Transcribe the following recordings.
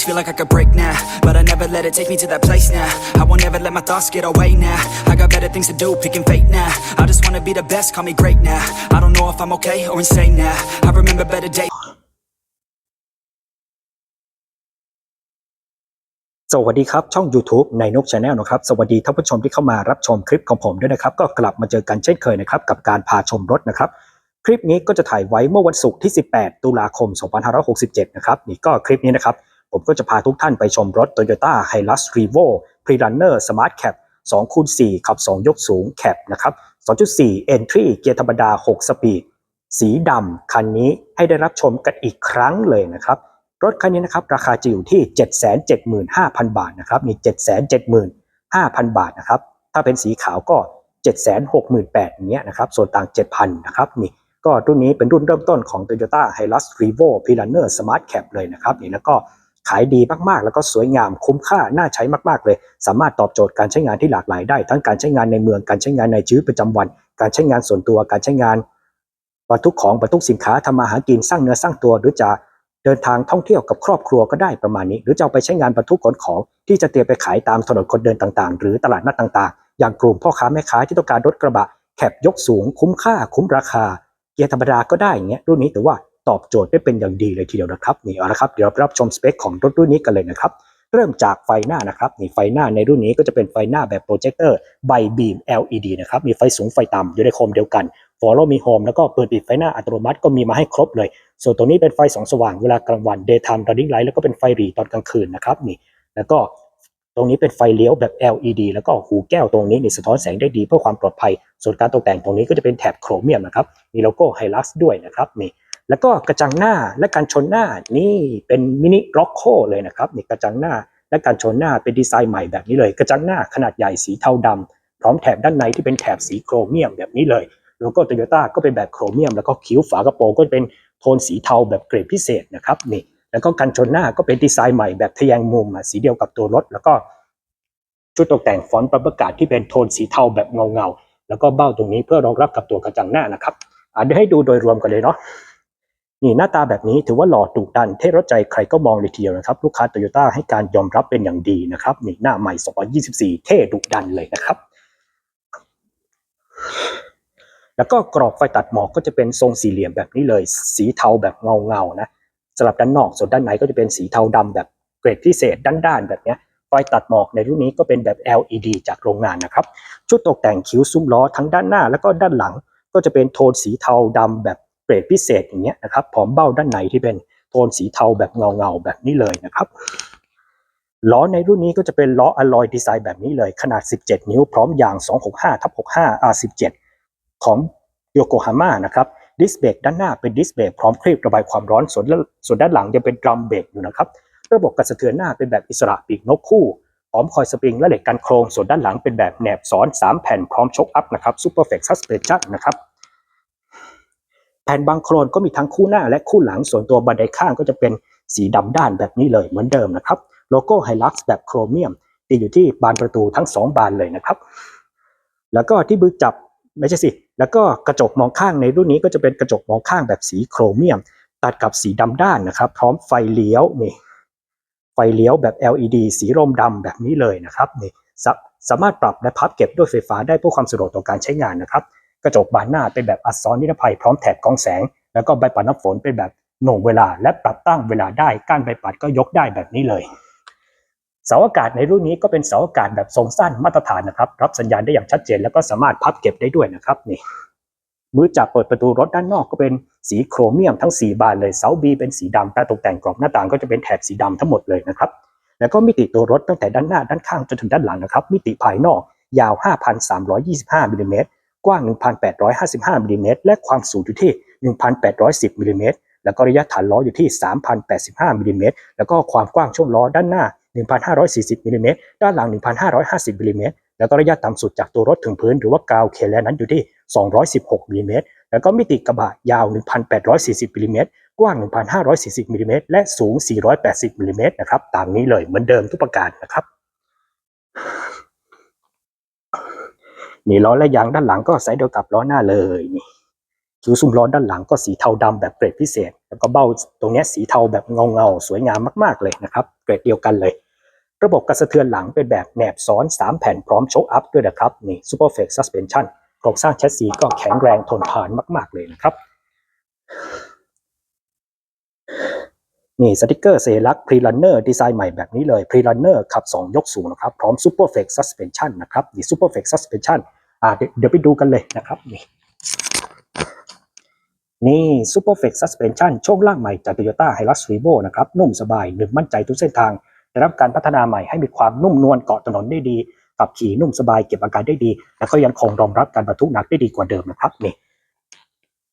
Always feel like I could break now. But I never let it take me to that place now. I won't ever let my thoughts get away now. I got better things to do, picking fate now. I just wanna be the best, call me great now. I don't know if I'm okay or insane now. I remember better days. สวัสดีครับ ช่อง YouTube ในนก Channel นะครับ สวัสดีท่านผู้ชมที่เข้ามารับชมคลิปของผมด้วยนะครับ ก็กลับมาเจอกันเช่นเคยนะครับ กับการพาชมรถนะครับ คลิปนี้ก็จะถ่ายไว้เมื่อวันศุกร์ที่ 18 ตุลาคม 2567 นะครับ นี่ก็คลิปนี้นะครับ ผมก็จะพาทุกท่านไปชมรถ Toyota Hilux Revo Pre-Runner Smart Cap 2คูณ4ขับ 2 ยกสูง Cap นะครับ 2.4 Entry เกียร์ธรรมดา 6 สปีด สีดำคันนี้ให้ได้รับชมกันอีกครั้งเลยนะครับ รถคันนี้นะครับ ราคาจะอยู่ที่ 775,000 บาทนะครับนี่775,000 บาทนะครับ ถ้าเป็นสีขาวก็ 768,000อย่างเงี้ยนะครับ ส่วนต่าง 7,000 นะครับนี่ก็รุ่นนี้เป็นรุ่นเริ่มต้นของ Toyota Hilux Revo Pre-Runner Smart Cap เลยนะครับนี่แล้วก็ ขายดีมากๆ แล้วก็สวยงามคุ้มค่าน่าใช้มากๆเลย สามารถตอบโจทย์การใช้งานที่หลากหลายได้ ทั้งการใช้งานในเมืองการใช้งานในชีวิตประจำวัน การใช้งานส่วนตัวการใช้งานบรรทุกของบรรทุกสินค้าทำมาหากินสร้างเนื้อสร้างตัวหรือจะเดินทางท่องเที่ยวกับครอบครัวก็ได้ประมาณนี้ หรือจะเอาไปใช้งานบรรทุกขนของ ที่จะเตรียมไปขายตามถนนคนเดินต่างๆ หรือตลาดนัดต่างๆ อย่างกลุ่มพ่อค้าแม่ค้าที่ต้องการรถกระบะแคบยกสูงคุ้มค่าคุ้มราคา เกียร์ธรรมดาก็ได้อย่างเงี้ยรุ่นนี้ถือว่า ตอบโจทย์ได้เป็นอย่างดีเลยทีเดียวนะครับนี่เอาละครับเดี๋ยวราไปรับชมสเปคของรถรุ่นนี้กันเลยนะครับเริ่มจากไฟหน้านะครับนี่ไฟหน้าในรุ่นนี้ก็จะเป็นไฟหน้าแบบโปรเจคเตอร์ใบบีม LED นะครับมีไฟสูงไฟต่ำอยู่ในโคมเดียวกัน Follow Me Home แล้วก็เปิดปิดไฟหน้าอัตโนมัติก็มีมาให้ครบเลย ส่วนตรงนี้เป็นไฟสองสว่างเวลากลางวัน Daytime Running Light แล้วก็เป็นไฟหรี่ตอนกลางคืนนะครับนี่แล้วก็ตรงนี้เป็นไฟเลี้ยวแบบ LED แล้วก็หูแก้วตรงนี้นี่สะท้อนแสงได้ดีเพื่อความปลอดภัย ส่วนการตกแต่งตรงนี้ก็จะเป็นแถบโครเมียมนะครับมีโลโก้ Hilux ด้วยนะครับนี่ แล้วก็กระจังหน้าและการชนหน้านี่เป็นมินิร็อกโคเลยนะครับนี่กระจังหน้าและการชนหน้าเป็นดีไซน์ใหม่แบบนี้เลย กระจังหน้าขนาดใหญ่สีเทาดำพร้อมแถบด้านในที่เป็นแถบสีโครเมียมแบบนี้เลยโลโก้โตโยต้าก็เป็นแบบโครเมียม แล้วก็คิ้วฝากระโปรงก็เป็นโทนสีเทาแบบเกรดพิเศษนะครับนี่แล้วก็กันชนหน้าก็เป็นดีไซน์ใหม่แบบทะแยงมุมสีเดียวกับตัวรถ แล้วก็ชุดตกแต่งฟอนต์ประกาศที่เป็นโทนสีเทาแบบเงาเงาๆแล้วก็เบ้าตรงนี้เพื่อรองรับกับตัวกระจังหน้านะครับอะเดี๋ยวให้ดูโดยรวมกันเลยเนาะ นี่หน้าตาแบบนี้ถือว่าหล่อดุดันเท่รถใจใครก็มองเลยทีเดียวนะครับ ลูกค้าโตโยต้าให้การยอมรับเป็นอย่างดีนะครับนี่หน้าใหม่ 2024 เท่ดุดันเลยนะครับ แล้วก็กรอบไฟตัดหมอกก็จะเป็นทรงสี่เหลี่ยมแบบนี้เลย สีเทาแบบเงาเงานะสลับด้านนอกส่วนด้านในก็จะเป็นสีเทาดำแบบเกรดพิเศษด้านๆแบบนี้ไฟตัดหมอกในรุ่นนี้ก็เป็นแบบ LED จากโรงงานนะครับ ชุดตกแต่งคิ้วซุ้มล้อทั้งด้านหน้า แล้วก็ด้านหลังก็จะเป็นโทนสีเทาดำแบบ รดพิเศษอย่างเงี้ยนะครับพร้อมเบ้าด้านในที่เป็นโทนสีเทาแบบเงาเงาๆแบบนี้เลยนะครับล้อในรุ่นนี้ก็จะเป็นล้ออลลอยดีไซน์แบบนี้เลย ขนาด 17 นิ้วพร้อมยาง 265ทับ65 R17 ของโยโกฮาม่านะครับดิสเบรกด้านหน้าเป็นดิสเบรกพร้อมคลีบระบายความร้อนส่วนส่วนด้านหลังยังเป็นดรัมเบรกอยู่นะครับระบบกระสะเทือนหน้าเป็นแบบอิสระปีกนกคู่พร้อมคอยสปริงและเหล็กกันโครงส่วนด้านหลังเป็นแบบแหนบซ้อน 3 แผ่นพร้อมชกอัพนะครับซูเปอร์เฟกซัสเพชันนะครับ ผ่นบางโครนก็มีทั้งคู่หน้าและคู่หลังส่วนตัวบันไดข้างก็จะเป็นสีดำด้านแบบนี้เลยเหมือนเดิมนะครับ โลโก้ไฮลักซ์แบบโครเมียมติดอยู่ที่บานประตูทั้ง 2 บานเลยนะครับ แล้วก็ที่มือจับไม่ใช่สิ แล้วก็กระจกมองข้างในรุ่นนี้ก็จะเป็นกระจกมองข้างแบบสีโครเมียม ตัดกับสีดำด้านนะครับ พร้อมไฟเลี้ยวนี่ไฟเลี้ยวแบบ LED สีรมดำแบบนี้เลยนะครับนี่สามารถปรับและพับเก็บด้วยไฟฟ้าได้เพื่อความสะดวกต่อการใช้งานนะครับ กระจกบานหน้าเป็นแบบอัดซ้อนนิรภัยพร้อมแถบกองแสง แล้วก็ใบปัดน้ำฝนเป็นแบบโหน่งเวลาและปรับตั้งเวลาได้ก้านใบปัดก็ยกได้แบบนี้เลยเสาอากาศในรุ่นนี้ก็เป็นเสาอากาศแบบทรงสั้นมาตรฐานนะครับ รับสัญญาณได้อย่างชัดเจนแล้วก็สามารถพับเก็บได้ด้วยนะครับนี่มือจับเปิดประตูรถด้านนอกก็เป็นสีโครเมียมทั้ง 4 บานเลยเสาบีเป็นสีดำการตกแต่งกรอบหน้าต่างก็จะเป็นแถบสีดำทั้งหมดเลยนะครับแล้วก็มิติตัวรถตั้งแต่ด้านหน้าด้านข้างจนถึงด้านหลังนะครับมิติภายนอกยาว 5,325มิลลิเมตร กว้าง 1,855มิลลิเมตรและความสูงอยู่ที่ 1,810มิลลิเมตรแล้วก็ระยะฐานล้ออยู่ที่ 3,085มิลลิเมตรแล้วก็ความกว้างช่วงล้อด้านหน้า 1,540มิลลิเมตรด้านหลัง 1,550มิลลิเมตรแล้วก็ระยะต่ำสุดจากตัวรถถึงพื้น หรือว่ากาวเคแลนั้นอยู่ที่ 216มิลลิเมตรแล้วก็มิติกระบะยาว 1,840มิลลิเมตรกว้าง 1,540มิลลิเมตรและสูง 480มิลลิเมตรนะครับ ตามนี้เลยเหมือนเดิมทุกประการนะครับ นี่ล้อและยางด้านหลังก็ไซส์เดียวกับล้อหน้าเลยนี่คิ้วซุ้มล้อด้านหลังก็สีเทาดำแบบเกรดพิเศษ แล้วก็เบ้าตรงนี้สีเทาแบบเงาเงาๆสวยงามมากๆเลยนะครับ เกรดเดียวกันเลย ระบบกระสะเทือนหลังเป็นแบบแหนบซ้อน 3 แผ่นพร้อมโชคอัพด้วยนะครับนี่ Super f l e x Suspension โครงสร้างแชสซีก็แข็งแรงทนทานมาก ๆเลยนะครับ นี่สติกเกอร์เซรักพรีลันเนอร์ดีไซน์ใหม่แบบนี้เลยพรีลันเนอร์ขับ 2 ยกสูงนะครับ พร้อม Super f l e x Suspension นนะครับนี่ Super f l e x Suspension อ่าเดี๋ ยวเดี๋ยวไปดูกันเลยนะครับ นี่นี่ Super f l e x Suspension ช่วงล่างใหม่จาก Toyota Hilux Revo นะครับ นุ่มสบายหนึบมั่นใจทุกเส้นทางได้รับการพัฒนาใหม่ให้มีความนุ่มนวลเกาะถนนได้ดีขับขี่นุ่มสบายเก็บอาการได้ดี และก็ยังคงรองรับการบรรทุกหนักได้ดีกว่าเดิมนะครับนี่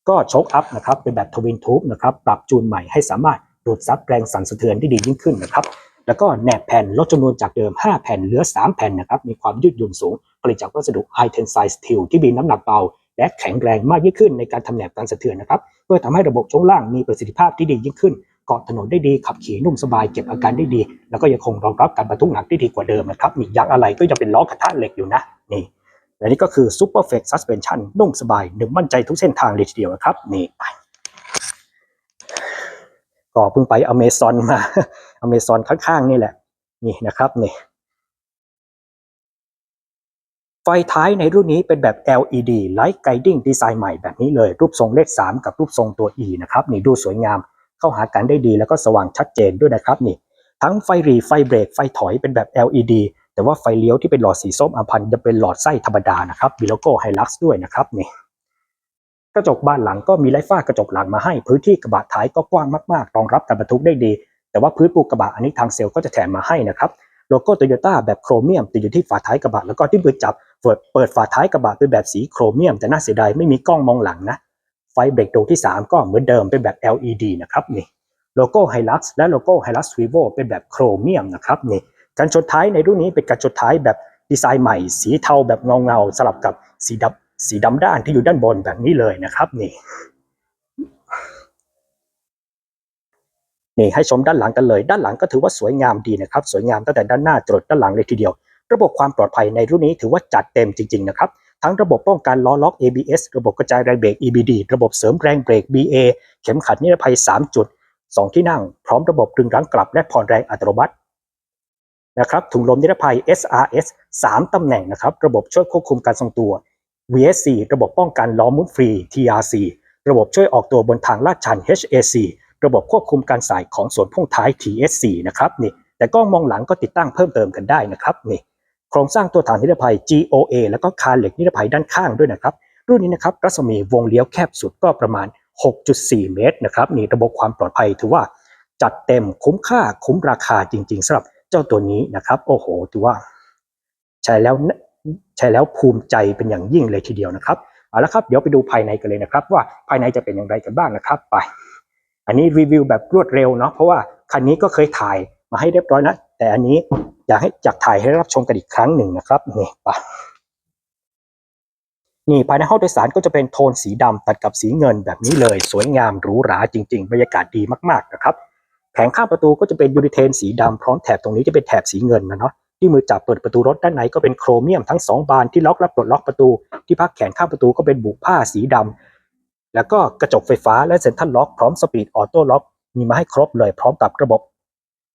ก็โชคอัพนะครับเป็นแบบทวินทูบนะครับปรับจูนใหม่ให้สามารถดูดซับแรงสั่นสะเทือนได้ดียิ่งขึ้นนะครับ แล้วก็แหนบแผ่นลดจำนวนจากเดิม 5 แผ่นเหลือ 3 แผ่นนะครับ มีความยืดหยุ่นสูง ผลิตจากวัสดุ High Tensile Steel ที่มีน้ำหนักเบา และแข็งแรงมากยิ่งขึ้นในการทำแหนบการสะเทือนนะครับ เพื่อทำให้ระบบช่วงล่างมีประสิทธิภาพที่ดียิ่งขึ้นเกาะถนนได้ดีขับขี่นุ่มสบายเก็บอาการได้ดี แล้วก็ยังคงรองรับการบรรทุกหนักได้ดีกว่าเดิมนะครับ มียางอะไรก็ยังเป็นล้อกระทะเหล็กอยู่นะนี่และนี่ก็คือ Super f l e x Suspension นุ่มสบายหนึ่งมั่นใจทุกเส้นทางเลยทีเดียวนะครับนี่ก็เพิ่งไปอเมซอนมา อเมซอนข้างๆนี่แหละ นี่นะครับนี่ไฟท้ายในรุ่นนี้เป็นแบบ LED Light Guiding ดีไซน์ใหม่แบบนี้เลย รูปทรงเลข 3 กับรูปทรงตัว E นะครับนี่ดูสวยงามเข้าหากันได้ดีแล้วก็สว่างชัดเจนด้วยนะครับนี่ ทั้งไฟรีไฟเบรกไฟถอยเป็นแบบ LED แต่ว่าไฟเลี้ยวที่เป็นหลอดสีส้มอัมพันธ์จะเป็นหลอดไส้ธรรมดานะครับมีโลโก้ไฮลักซ์ด้วยนะครับนี่กระจกบานหลังก็มีไร้ฝ้ากระจกหลังมาให้พื้นที่กระบะท้ายก็กว้างมากๆ รองรับการบรรทุกได้ดี แต่ว่าพื้นปูกระบะอันนี้ทางเซลล์ก็จะแถมมาให้นะครับโลโก้โตโยต้าแบบโครเมียมติดอยู่ที่ฝาท้ายกระบะแล้วก็ที่มือจับเปิดเปิดฝาท้ายกระบะเป็นแบบสีโครเมียม แต่น่าเสียดายไม่มีกล้องมองหลังนะ ไฟเบรกดวงที่ 3 ก็เหมือนเดิมเป็นแบบ LED นะครับนี่โลโก้ Hilux และโลโก้ Hilux Revo เป็นแบบโครเมียมนะครับนี่การชนท้ายในรุ่นนี้เป็นการชนท้ายแบบดีไซน์ใหม่ สีเทาแบบเงาเงาสลับกับสีดำสีดำด้านที่อยู่ด้านบนแบบนี้เลยนะครับนี่ นี่ให้ชมด้านหลังกันเลย ด้านหลังก็ถือว่าสวยงามดีนะครับ สวยงามตั้งแต่ด้านหน้าจรดด้านหลังเลยทีเดียว ระบบความปลอดภัยในรุ่นนี้ถือว่าจัดเต็มจริงๆนะครับทั้งระบบป้องกันล้อล็อก ABS ระบบกระจายแรงเบรก EBD ระบบเสริมแรงเบรก BA เข็มขัดนิรภัย 3 จุด 2 ที่นั่ง พร้อมระบบดึงรั้งกลับและผ่อนแรงอัตโนมัตินะครับถุงลมนิรภัย SRS 3 ตำแหน่งนะครับ ระบบช่วยควบคุมการทรงตัว VSC ระบบป้องกันล้อมุดฟรี TRC ระบบช่วยออกตัวบนทางลาดชัน HAC ระบบควบคุมการสายของส่วนพ่วงท้าย TSC นะครับนี่แต่กล้องมองหลังก็ติดตั้งเพิ่มเติมกันได้นะครับนี่โครงสร้างตัวถังนิรภัย GOA แล้วก็คานเหล็กนิรภัยด้านข้างด้วยนะครับ รุ่นนี้นะครับรัศมีวงเลี้ยวแคบสุดก็ประมาณ 6.4 เมตรนะครับนี่ระบบความปลอดภัยถือว่าจัดเต็มคุ้มค่าคุ้มราคาจริง ๆสำหรับเจ้าตัวนี้นะครับ โอ้โหถือว่า ใช้แล้วใช้แล้วภูมิใจเป็นอย่างยิ่งเลยทีเดียวนะครับเอาละครับเดี๋ยวไปดูภายในกันเลยนะครับ ว่าภายในจะเป็นอย่างไรกันบ้างนะครับไป อันนี้รีวิวแบบรวดเร็วเนาะเพราะว่าคันนี้ก็เคยถ่ายมาให้เรียบร้อยนะแต่อันนี้อยากให้อยากถ่ายให้รับชมกันอีกครั้งหนึ่งนะครับนี่ไปนี่ภายในห้องโดยสารก็จะเป็นโทนสีดำตัดกับสีเงินแบบนี้เลย สวยงามหรูหราจริง ๆ บรรยากาศดีมากๆนะครับแผงข้างประตูก็จะเป็นยูริเทนสีดำพร้อมแถบตรงนี้จะเป็นแถบสีเงินนะเนาะที่มือจับเปิดประตูรถด้านในก็เป็นโครเมียมทั้งสองบานที่ล็อกและปลดล็อกประตู ที่พักแขนข้างประตูก็เป็นบุผ้าสีดำ แล้วก็กระจกไฟฟ้าและเซ็นทรัลล็อกพร้อมสปีดออโต้ล็อกมีมาให้ครบเลยพร้อมกับระบบ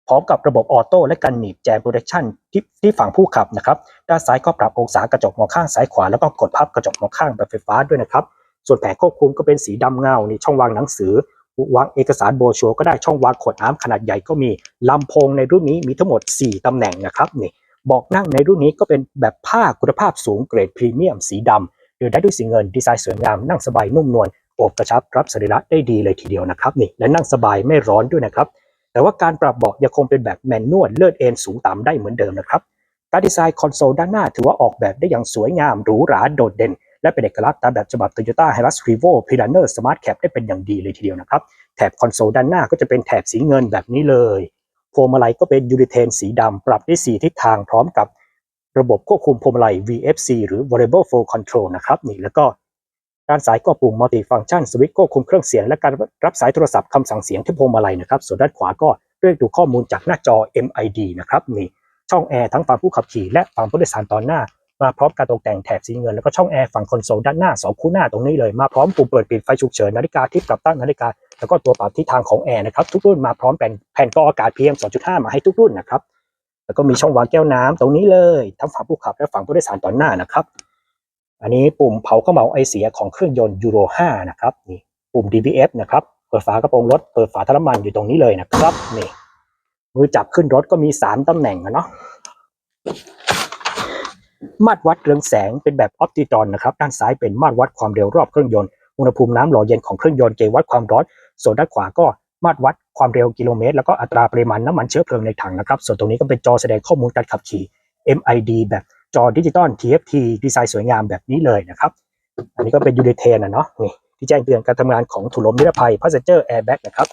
พร้อมกับระบบออโต้และกันหนีบแจมโปรเทคชั่นที่ที่ฝั่งผู้ขับนะครับ ด้านซ้ายก็ปรับองศากระจกมองข้างซ้ายขวาแล้วก็กดพับกระจกมองข้างแบบไฟฟ้าด้วยนะครับ ส่วนแผงควบคุมก็เป็นสีดำเงาในช่องวางหนังสือวางเอกสารโบรชัวร์ก็ได้ช่องวางขวดน้ำขนาดใหญ่ก็มีลำโพงในรุ่นนี้มีทั้งหมด 4ตำแหน่งนะครับนี่เบอกนั่งในรุ่นนี้ก็เป็นแบบผ้าคุณภาพสูงเกรดพรีเมียมสีดำเดินได้ด้วยสีเงินดีไซน์สวยงามนั่งสบายนุ่มนวล อบกระชับรับสรีระได้ดีเลยทีเดียวนะครับนี่และนั่งสบายไม่ร้อนด้วยนะครับ แต่ว่าการปรับเบาะยังคงเป็นแบบแมนนวลเลื่อนเอ็นสูงต่ำได้เหมือนเดิมนะครับการดีไซน์คอนโซลด้านหน้าถือว่าออกแบบได้อย่างสวยงามหรูหราโดดเด่น และเป็นเอกลักษณ์ตามแบบฉบับ Toyota Hilux Revo Planner Smart Cap ได้เป็นอย่างดีเลยทีเดียวนะครับแถบคอนโซลด้านหน้าก็จะเป็นแถบสีเงินแบบนี้เลยพวงมาลัยก็เป็นยูริเทนสีดำปรับได้สีทิศทางพร้อมกับระบบควบคุมพวงมาลัย VFC หรือ Variable Flow Control นะครับนี่แล้วก็ ด้านซ้ายก็ปุ่ม Multi Function สวิตช์ควบคุมเครื่องเสียงและการรับสายโทรศัพท์คำสั่งเสียงที่พวงมาลัยนะครับ ส่วนด้านขวาก็เรียกดูข้อมูลจากหน้าจอ MID นะครับนี่ช่องแอร์ทั้งฝั่งผู้ขับขี่และฝั่งผู้โดยสารตอนหน้า มาพร้อมการตกแต่งแถบสีเงินแล้วก็ช่องแอร์ฝั่งคอนโซลด้านหน้าสองคู่หน้าตรงนี้เลยมาพร้อมปุ่มเปิดปิดไฟฉุกเฉินนาฬิกาที่ปรับตั้งนาฬิกาแล้วก็ตัวปรับทิศทางของแอร์นะครับทุกรุ่นมาพร้อมแผ่นแผ่นกรองอากาศ PM 2.5 มาให้ทุกรุ่นนะครับแล้วก็มีช่องวางแก้วน้ำตรงนี้เลย ทั้งฝั่งผู้ขับและฝั่งผู้โดยสารตอนหน้านะครับ อันนี้ปุ่มเผาเข้าเมาไอเสียของเครื่องยนต์ยูโร5นะครับนี่ปุ่ม DBF นะครับเปิดฝากระโปรงรถเปิดฝาถังน้ำมันอยู่ตรงนี้เลยนะครับนี่มือจับขึ้นรถก็มี3ตำแหน่งอะเนาะมาตรวัดเรืองแสงเป็นแบบออปติตรอนนะครับ ด้านซ้ายเป็นมาตรวัดความเร็วรอบเครื่องยนต์อุณหภูมิน้ำหล่อเย็นของเครื่องยนต์เกจวัดความร้อน ส่วนด้านขวาก็มาตรวัดความเร็วกิโลเมตร แล้วก็อัตราปริมาณน้ำมันเชื้อเพลิงในถังนะครับ ส่วนตรงนี้ก็เป็นจอแสดงข้อมูลการขับขี่ MID แบบ จอดิจิตอล TFT ดีไซน์สวยงามแบบนี้เลยนะครับ อันนี้ก็เป็นยูเดเทนนะเนาะนี่ที่แจ้งเตือนการทำงานของถุงลมนิรภัย Passenger Airbag นะครับ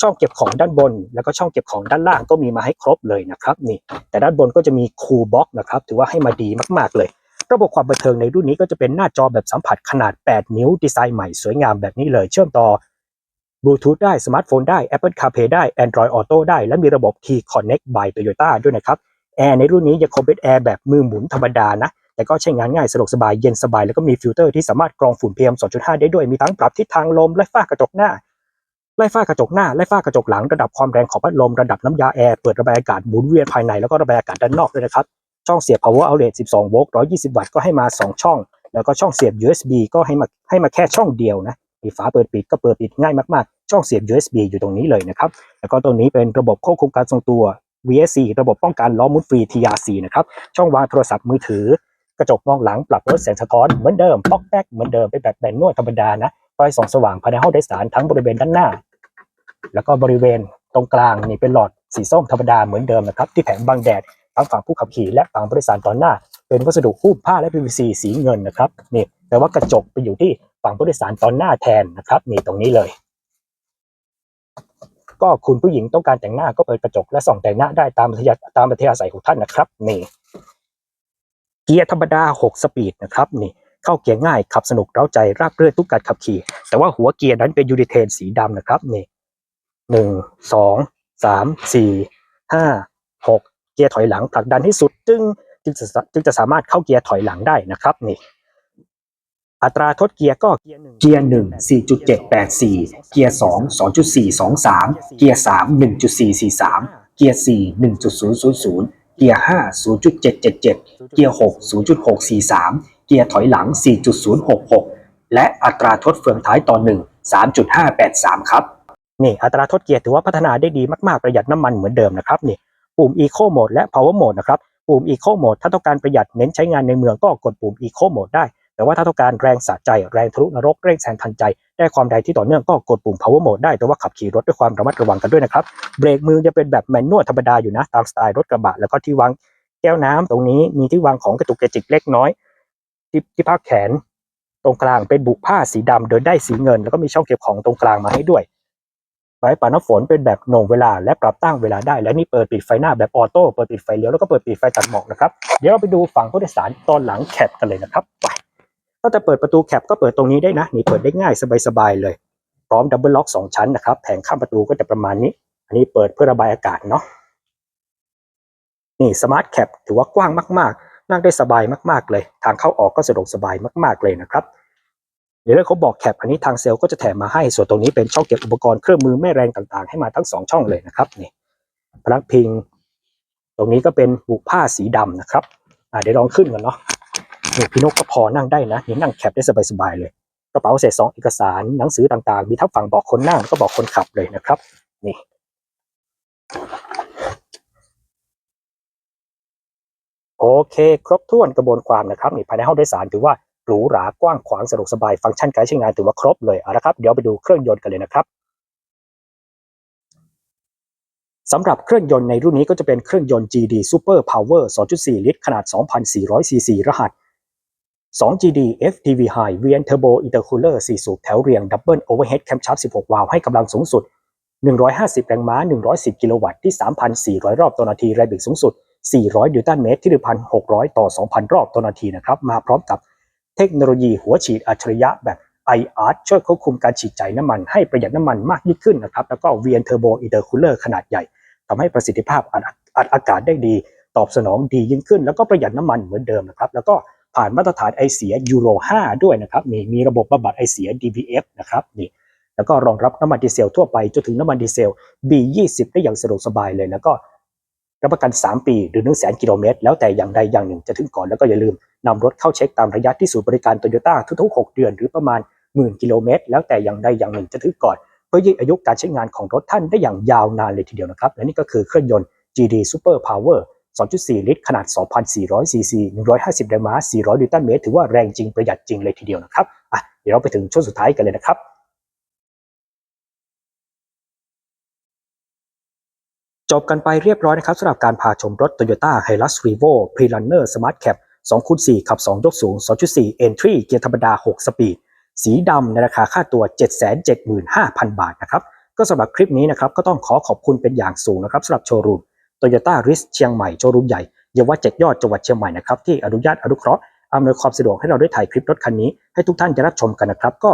ช่องเก็บของด้านบน แล้วก็ช่องเก็บของด้านล่างก็มีมาให้ครบเลยนะครับนี่แต่ด้านบนก็จะมีคูลบ็อกนะครับถือว่าให้มาดีมากๆเลย ระบบความบันเทิงในรุ่นนี้ก็จะเป็นหน้าจอแบบสัมผัสขนาด 8 นิ้วดีไซน์ใหม่สวยงามแบบนี้เลย เชื่อมต่อบลูทูธได้สมาร์ทโฟนได้ Apple CarPlay ได้ Android Auto ได้ และมีระบบ Key Connect by Toyota ด้วยนะครับ แอร์ในรุ่นนี้ยังคงเป็นแอร์แบบมือหมุนธรรมดานะ แต่ก็ใช้งานง่ายสะดวกสบายเย็นสบาย แล้วก็มีฟิลเตอร์ที่สามารถกรองฝุ่น PM 2.5 ได้ด้วย มีทั้งปรับทิศทางลมและฝ้ากระจกหน้า ไล่ฝ้ากระจกหน้า ไล่ฝ้ากระจกหลัง ระดับความแรงของพัดลม ระดับน้ำยาแอร์ เปิดระบายอากาศหมุนเวียนภายใน แล้วก็ระบายอากาศด้านนอกด้วยนะครับ ช่องเสียบ power outlet 12 โวลต์ 120 วัตต์ ก็ให้มา 2 ช่อง แล้วก็ช่องเสียบ USB ก็ให้มาให้มาแค่ช่องเดียวนะมีฝาเปิดปิดก็เปิดปิดง่ายมากๆ ช่องเสียบ USB อยู่ตรงนี้เลยนะครับ แล้วก็ตรงนี้เป็นระบบควบคุมการทรงตัว VSC ระบบป้องกันล้อมุนฟรี TRC นะครับ ช่องวางโทรศัพท์มือถือ กระจกมองหลังปรับลดแสงสะท้อนเหมือนเดิมป๊อกแป๊กเหมือนเดิมเป็นแบบแบนนวดธรรมดานะไฟส่องสว่างภายในห้องโดยสารทั้งบริเวณด้านหน้า แล้วก็บริเวณตรงกลางนี่เป็นหลอดสีส้มธรรมดาเหมือนเดิมนะครับที่แผงบังแดดทั้งฝั่งผู้ขับขี่และฝั่งผู้โดยสารตอนหน้า เป็นวัสดุหุ้มผ้าและ PVC สีเงินนะครับนี่แต่ว่ากระจกไปอยู่ที่ฝั่งผู้โดยสารตอนหน้าแทนนะครับนี่ตรงนี้เลย ก็คุณผู้หญิงต้องการแต่งหน้าก็เปิดกระจกและส่องแต่งหน้าได้ตามอัธยาตามอัธยาศัยของท่านนะครับ นี่ เกียร์ธรรมดา 6 สปีดนะครับ นี่ เข้าเกียร์ง่ายขับสนุกเร้าใจราบเรื่อนทุกการขับขี่ แต่ว่าหัวเกียร์นั้นเป็นยูริเทนสีดำนะครับ นี่หนึ่งสองสามสี่ห้าหกเกียร์ถอยหลังผลักดันให้สุดจึงจึงจะจึงจะสามารถเข้าเกียร์ถอยหลังได้นะครับ นี่ อัตราทดเกียร์ก็เกียร์หนึ่งเกียร์หนึ่งสี่จุดเจ็ดแปดสี่เกียร์สองสองจุดสี่สองสามเกียร์สามหนึ่งจุดสี่สี่สามเกียร์สี่หนึ่งจุดศูนย์ศูนย์ศูนย์เกียร์ห้าศูนย์จุดเจ็ดเจ็ดเจ็ดเกียร์หกศูนย์จุดหกสี่สามเกียร์ถอยหลังสี่จุดศูนย์หกหกและอัตราทดเฟืองท้ายต่อหนึ่งสามจุดห้าแปดสามครับนี่อัตราทดเกียร์ถือว่าพัฒนาได้ดีมากๆประหยัดน้ำมันเหมือนเดิมนะครับนี่ปุ่ม Eco Mode และ Power Mode นะครับปุ่ม Eco Mode ถ้าต้องการประหยัดเน้นใช้งานในเมืองก็กดปุ่ม Eco Mode ได้ แต่ว่าถ้าต้องการแรงสะใจแรงทะลุนรกเร่งแซงทันใจได้ความใดที่ต่อเนื่องก็กดปุ่ม power mode ได้แต่ว่าขับขี่รถด้วยความระมัดระวังกันด้วยนะครับเบรกมือจะเป็นแบบแมนนวลธรรมดาอยู่นะตามสไตล์รถกระบะแล้วก็ที่วางแก้วน้ำตรงนี้มีที่วางของกระตุกกระจิกเล็กน้อยที่ที่พักแขน ตรงกลางเป็นบุผ้าสีดำเดินได้สีเงิน แล้วก็มีช่องเก็บของตรงกลางมาให้ด้วยไฟป่าน้ำฝนเป็นแบบโหน่งเวลาและปรับตั้งเวลาได้ และนี่เปิดปิดไฟหน้าแบบออโต้เปิดปิดไฟเลี้ยวแล้วก็เปิดปิดไฟตัดหมอกนะครับเดี๋ยวเราไปดูฝั่งผู้โดยสารตอนหลังแคปกันเลยนะครับไป ถ้าจะเปิดประตูแคปก็เปิดตรงนี้ได้นะนี่เปิดได้ง่ายสบายๆเลย พร้อมดับเบิลล็อกสองชั้นนะครับแผงข้ามประตูก็จะประมาณนี้ อันนี้เปิดเพื่อระบายอากาศเนาะนี่สมาร์ทแคปถือว่ากว้างมากๆ นั่งได้สบายมากๆเลย ทางเข้าออกก็สะดวกสบายมากๆเลยนะครับเดี๋ยวเขาบอกแคปอันนี้ทางเซลล์ก็จะแถมมาให้ส่วนตรงนี้เป็นช่องเก็บอุปกรณ์เครื่องมือแม่แรงต่างๆ ให้มาทั้งสองช่องเลยนะครับนี่พลักพิง ตรงนี้ก็เป็นบุผ้าสีดำนะครับอ่าเดี๋ยวลองขึ้นกันเนาะ พี่นกก็พอนั่งได้นะนี่นั่งแคปได้สบายๆเลย กระเป๋าเศษซองเอกสารหนังสือต่างๆ มีทั้งฝั่งบอกคนนั่งก็บอกคนขับเลยนะครับ นี่โอเค ครบถ้วนกระบวนความนะครับนี่ภายในห้องโดยสารถือว่าหรูหรากว้างขวางสะดวกสบายฟังก์ชันการใช้งานถือว่าครบเลยเอาละครับ เดี๋ยวไปดูเครื่องยนต์กันเลยนะครับสำหรับเครื่องยนต์ในรุ่นนี้ก็จะเป็นเครื่องยนต์ GD Super Power 2.4 ลิตร ขนาด 2,400 ซีซี รหัส 2GD FTV High VN Turbo Intercooler 4 สูบแถวเรียง Double Overhead Camshaft 16 วาล์วให้กำลังสูงสุด 150 แรงม้า 110 กิโลวัตต์ที่ 3,400 รอบต่อนาทีแรงบิดสูงสุด 400 นิวตันเมตรที่ 1,600 ต่อ 2,000 รอบต่อนาทีนะครับ มาพร้อมกับเทคโนโลยีหัวฉีดอัจฉริยะแบบ iArt ช่วยควบคุมการฉีดจ่ายน้ำมันให้ประหยัดน้ำมันมากยิ่งขึ้นนะครับ แล้วก็ VN Turbo Intercooler ขนาดใหญ่ทำให้ประสิทธิภาพอัดอากาศได้ดี ตอบสนองดียิ่งขึ้น แล้วก็ประหยัดน้ำมันเหมือนเดิมนะครับ แล้วก็ ผ่านมาตรฐานไอเสียยูโร 5 ด้วยนะครับมีมีระบบบำบัดไอเสีย DBF นะครับนี่แล้วก็รองรับน้ำมันดีเซลทั่วไปจนถึงน้ำมันดีเซล B20 ได้อย่างสะดวกสบายเลย แล้วก็รับประกัน 3 ปีหรือ1 0 0 0 0 0กิโลเมตร แล้วแต่อย่างใดอย่างหนึ่งจะถึงก่อนแล้วก็อย่าลืมนำรถเข้าเช็คตามระยะที่ศูนย์บริการโตโยต้าทุกๆ 6 เดือนหรือประมาณหมื่นกิโลเมตร แล้วแต่อย่างใดอย่างหนึ่งจะถึงก่อนเพื่อยืดอายุการใช้งานของรถท่านได้อย่างยาวนานเลยทีเดียวนะครับและนี่ก็คือเครื่องยนต์ GD Super Power 2.4 ลิตร ขนาด 2,400 ซีซี 150 แรงม้า 400 นิวตันเมตร ถือว่าแรงจริงประหยัดจริงเลยทีเดียวนะครับ อะ เดี๋ยวเราไปถึงช่วงสุดท้ายกันเลยนะครับ จบกันไปเรียบร้อยนะครับสำหรับการพาชมรถ Toyota Hilux Revo Pre-Runner Smart Cap 2.4 ขับ 2 ยกสูง 2.4 Entry เกียร์ธรรมดา 6 สปีด สีดำในราคาค่าตัว 775,000 บาทนะครับ ก็สำหรับคลิปนี้นะครับก็ต้องขอขอบคุณเป็นอย่างสูงนะครับสำหรับโชว์รูม Toyota r i s เชียงใหม่โชว์รูมใหญ่เยาวเจ็ดยอดจังหวัดเชียงใหม่นะครับที่อนุญาตอนุเคราะห์อำนวยความสะดวกให้เราได้ถ่ายคลิปรถคันนี้ให้ทุกท่านได้รับชมกันนะครับก็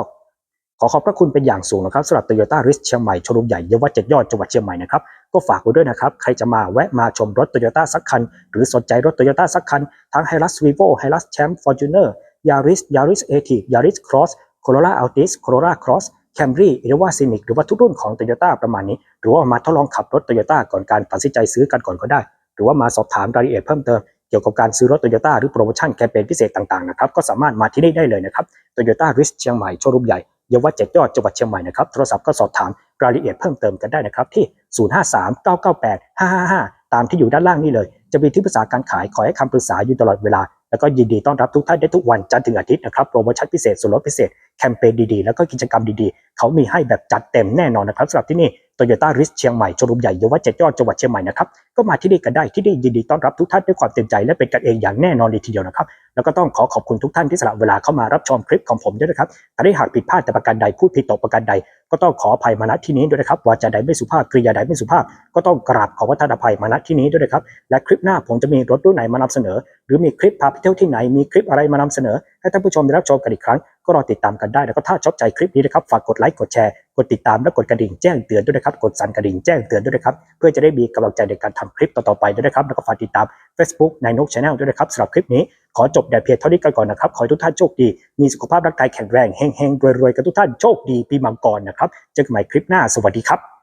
ขอขอบพระคุณเป็นอย่างสูงนะครับสำหรับ Toyota r i s เชียงใหม่โชว์รูมใหญ่เยาวเจ็ดยอดจังหวัดเชียงใหม่นะครับก็ฝากไว้ด้วยนะครับ ใครจะมาแวะมาชมรถ Toyota สักคัน หรือสนใจรถ Toyota สักคัน ทั้ง Hilux Revo Hilux Champ Fortuner Yaris Yaris a t i Yaris Cross Corolla Altis Corolla Cross Camry หรือว่า Scenic หรือว่าทุกรุ่นของ Toyota ประมาณนี้ หรือว่ามาทดลองขับรถ Toyota ก่อนการตัดสินใจซื้อกันก่อนก็ได้ หรือว่ามาสอบถามรายละเอียดเพิ่มเติมเกี่ยวกับการซื้อรถ Toyota หรือโปรโมชั่นแคมเปญพิเศษต่างๆนะครับก็สามารถมาที่นี่ได้เลยนะครับ Toyota r i s เชียงใหม่โชว์รูมใหญ่เยาวเจ็ดยอดจังหวัดเชียงใหม่นะครับโทรศัพท์ก็สอบถามรายละเอียดเพิ่มเติมกันได้นะครับที่ 0539985555ตามที่อยู่ด้านล่างนี่เลย จะมีที่ปรึกษาการขายขอให้คำปรึกษาอยู่ตลอดเวลาแล้วก็ยินดีต้อนรับทุกท่านได้ทุกวันจันทร์ถึงอาทิตย์นะครับโปรโมชั่นพิเศษส่วนลดพิเศษ แคมเปญดีๆ แล้วก็กิจกรรมดีๆ เขามีให้แบบจัดเต็มแน่นอนนะครับสำหรับที่นี่ Toyota r i s เชียงใหม่โชว์รูมใหญ่เยาวเจ็ดยอดจังหวัดเชียงใหม่นะครับก็มาที่นี่กันได้ที่นี่ยินดีต้อนรับทุกท่านด้วยความเต็มใจและเป็นกันเองอย่างแน่นอนเลยทีเดียวนะครับแล้วก็ต้องขอขอบคุณทุกท่านที่สละเวลาเข้ามารับชมคลิปของผมด้วยนะครับถ้าได้หากผิดพลาดแต่ประการใดพูดผิดตกประการใด ก็ต้องขออภัยมาณที่นี้ด้วยนะครับวาจาใดไม่สุภาพกริยาใดไม่สุภาพ ก็ต้องกราบขอประทานภัยมาณที่นี้ด้วยนะครับและคลิปหน้าผมจะมีรถรุ่นไหนมานำเสนอ หรือมีคลิปพาไปเที่ยวที่ไหนมีคลิปอะไรมานำเสนอ ให้ท่านผู้ชมได้รับชมกันอีกครั้ง ก็รอติดตามกันได้แล้วก็ถ้าชอบใจคลิปนี้นะครับฝากกดไลค์กดแชร์กดติดตามและกดกระดิ่งแจ้งเตือนด้วยนะครับกดสั่นกระดิ่งแจ้งเตือนด้วยนะครับเพื่อจะได้มีกำลังใจในการทำคลิปต่อๆไปด้วยนะครับแล้วก็ฝากติดตาม Facebook ในนกชาแนลด้วยนะครับสำหรับคลิปนี้ขอจบแต่เพียงเท่านี้กันก่อนนะครับขอให้ทุกท่านโชคดี มีสุขภาพร่างกายแข็งแรงเฮงๆรวยๆกันทุกท่านโชคดีปีมังกรนะครับเจอกันใหม่คลิปหน้าสวัสดีครับ